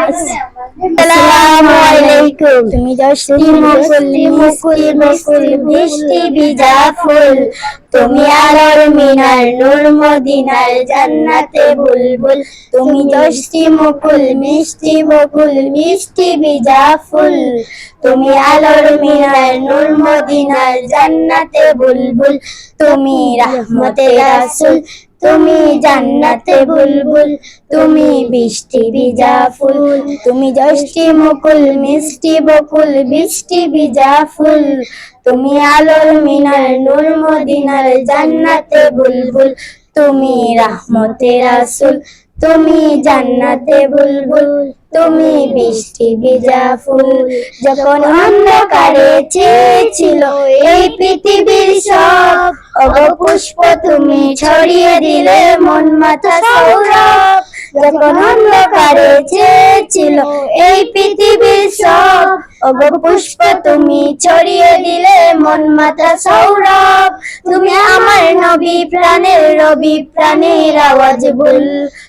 আসসালামু আলাইকুম তুমি আর মুকুল মিষ্টি মুকুল বৃষ্টি বিজা ফুল। তুমি আলোর মিনার নূর, মদিনার জান্নাতে বুলবুল। তুমি দশটি মুকুল, মিষ্টি মুকুল মিষ্টি বিজা ফুল। তুমি আলোর মিনার, নূর, মদিনার জান্নাতে বুলবুল। তুমি রাহমতে রাসূল, তুমি জান্নাতে বুলবুল। তুমি বৃষ্টি বিজা ফুল। তুমি জষ্টি মুকুল, মিষ্টি বকুল বৃষ্টি বিজা ফুল। তুমি আলোর মিনার, নূর মদিনার জান্নাতে বুলবুল। তুমি রাহমতে রাসূল, তুমি জান্নাতে বুলবুল। তুমি বৃষ্টি বিজা ফুল। যখন অন্ধকারে চেয়েছিল এই পৃথিবীর সব অগ পুষ্প তুমি ছড়িয়ে দিলে মন মাথা সৌরভ। যখন অন্ধকারে চেয়েছিল পৃথিবীর সব। অগ পুষ্প, তুমি ছড়িয়ে দিলে মন মাথা সৌরভ। তুমি আমার নবী প্রাণের, রবি প্রাণের আওয়াজ বল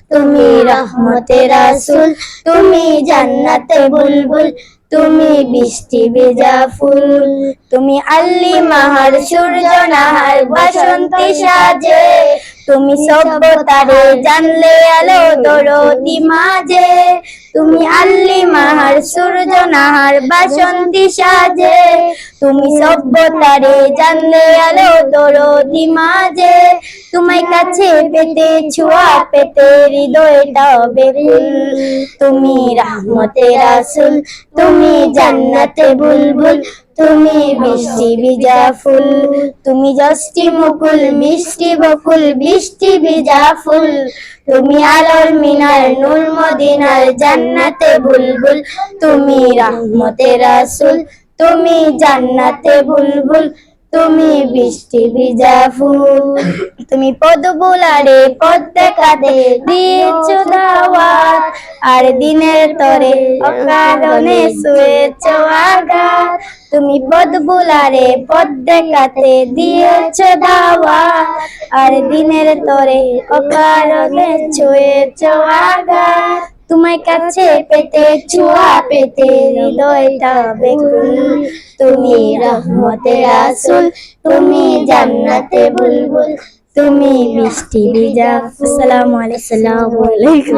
তুমি রহমতের রাসূল, তুমি জান্নাতে বুলবুল। তুমি বৃষ্টি ভেজা ফুল। তুমি আল্লি মাহার সূর্য, নাহার বাসন্তী সাজে। তুমি সভ্যতারে জানলে আলো, দরদি মাঝে। তুমি আল্লি মাহার সূর্য নাহার বাসন্তী সাজে। তুমি সভ্যতারে জানলে আলো দরদি মাঝে। তোমায় কাছে পেতে, ছোঁয়া পেতে হৃদয়টা বেকুল তুমি রাহমতে রাসূল, তুমি জান্নাতে বুলবুল। তুমি বৃষ্টি বিজা ফুল, তুমি জষ্টি মুকুল, মিষ্টি বকুল, বৃষ্টি বিজা ফুল। তুমি আলোর মিনার, নূর মদিনার জান্নাতে বুলবুল। তুমি রাহমতে রাসূল, তুমি জান্নাতে বুলবুল। তুমি বৃষ্টি ভিজা ফুল। তুমি পদ বুলারে, পদ দেখাতে দিয়েছ দাওয়াত। আর দিনের তরে অকারণে শুয়েছ আঘাত। তুমি পদ বুলারে, পদ দেখাতে দিয়েছ দাওয়াত। আর দিনের তরে অকারণে ছুঁয়েছ আঘাত তোমায় কাছে পেতে, ছোঁয়া পেতে হৃদয়টা বেকুল তুমি রহমতে আসুল তুমি জান্নাতে বুলবুল। তুমি বৃষ্টি বিজা। আসসালামু আলাইকুম।